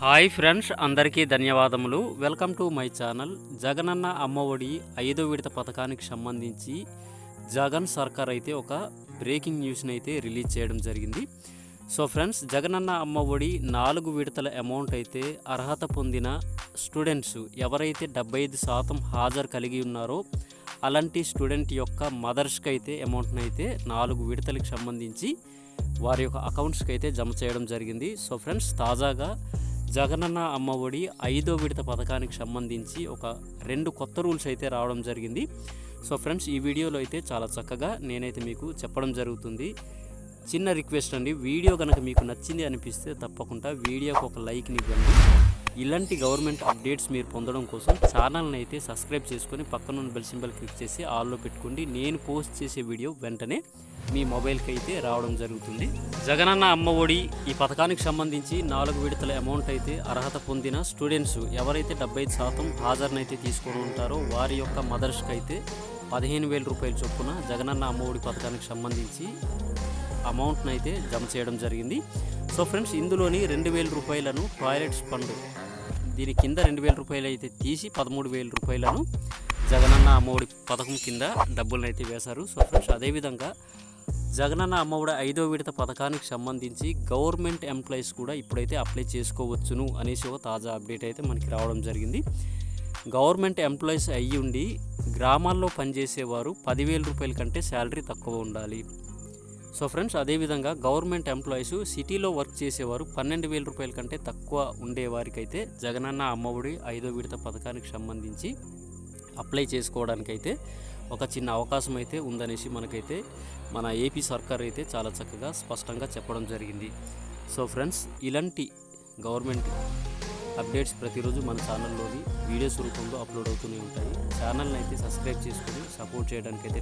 Hi friends అందరికీ ధన్యవాదములు. Welcome to my channel. Jagananna Ammavodi ఐదో విడత పథకానికి సంబంధించి జగన్ సర్కార్ అయితే ఒక బ్రేకింగ్ న్యూస్ని అయితే రిలీజ్ చేయడం జరిగింది. సో ఫ్రెండ్స్ జగనన్న అమ్మఒడి నాలుగు విడతల అమౌంట్ అయితే అర్హత పొందిన స్టూడెంట్స్ ఎవరైతే డెబ్బై ఐదు శాతం హాజరు కలిగి ఉన్నారో అలాంటి స్టూడెంట్ యొక్క మదర్స్కి అయితే అమౌంట్ని అయితే నాలుగు విడతలకు సంబంధించి వారి యొక్క అకౌంట్స్కి అయితే జమ చేయడం జరిగింది. సో ఫ్రెండ్స్ తాజాగా జగనన్న అమ్మఒడి ఐదో విడత పథకానికి సంబంధించి ఒక రెండు కొత్త రూల్స్ అయితే రావడం జరిగింది. సో ఫ్రెండ్స్ ఈ వీడియోలో అయితే చాలా చక్కగా నేనైతే మీకు చెప్పడం జరుగుతుంది. చిన్న రిక్వెస్ట్ అండి వీడియో కనుక మీకు నచ్చింది అనిపిస్తే తప్పకుండా వీడియోకి ఒక లైక్ని ఇవ్వండి. ఇలాంటి గవర్నమెంట్ అప్డేట్స్ మీరు పొందడం కోసం ఛానల్ని అయితే సబ్స్క్రైబ్ చేసుకొని పక్కనున్న బెల్ సింబల్ క్లిక్ చేసి ఆల్లో పెట్టుకోండి. నేను పోస్ట్ చేసే వీడియో వెంటనే మీ మొబైల్కి అయితే రావడం జరుగుతుంది. జగనన్న అమ్మ ఒడి ఈ పథకానికి సంబంధించి నాలుగు విడతల అమౌంట్ అయితే అర్హత పొందిన స్టూడెంట్స్ ఎవరైతే డెబ్బై ఐదు శాతం హాజరునైతే తీసుకొని ఉంటారో వారి యొక్క మదర్స్కి అయితే పదిహేను వేల రూపాయల చొప్పున జగనన్న అమ్మ ఒడి పథకానికి సంబంధించి అమౌంట్ను అయితే జమ చేయడం జరిగింది. సో ఫ్రెండ్స్ ఇందులోని రెండు వేల రూపాయలను టాయిలెట్స్ ఫండ్ దీని కింద రెండు వేల రూపాయలు అయితే తీసి పదమూడు వేల రూపాయలను జగనన్న అమ్మఒడి పథకం కింద డబ్బులను అయితే వేశారు. సో ఫ్రెండ్స్ అదేవిధంగా జగనన్న అమ్మఒడి ఐదో విడత పథకానికి సంబంధించి గవర్నమెంట్ ఎంప్లాయీస్ కూడా ఇప్పుడైతే అప్లై చేసుకోవచ్చును అనేసి ఒక తాజా అప్డేట్ అయితే మనకి రావడం జరిగింది. గవర్నమెంట్ ఎంప్లాయీస్ అయ్యి ఉండి గ్రామాల్లో పనిచేసేవారు పదివేల రూపాయల కంటే శాలరీ తక్కువ ఉండాలి. సో ఫ్రెండ్స్ అదేవిధంగా గవర్నమెంట్ ఎంప్లాయీస్ సిటీలో వర్క్ చేసేవారు పన్నెండు వేల రూపాయల కంటే తక్కువ ఉండేవారికైతే జగనన్న అమ్మఒడి ఐదో విడత పథకానికి సంబంధించి అప్లై చేసుకోవడానికైతే ఒక చిన్న అవకాశం అయితే ఉందనేసి మనకైతే మన ఏపీ సర్కార్ అయితే చాలా చక్కగా స్పష్టంగా చెప్పడం జరిగింది. సో ఫ్రెండ్స్ ఇలాంటి గవర్నమెంట్ అప్డేట్స్ ప్రతిరోజు మన ఛానల్లోని వీడియోస్ రూపంలో అప్లోడ్ అవుతూనే ఉంటాయి. ఛానల్ని అయితే సబ్స్క్రైబ్ చేసుకొని సపోర్ట్ చేయడానికి అయితే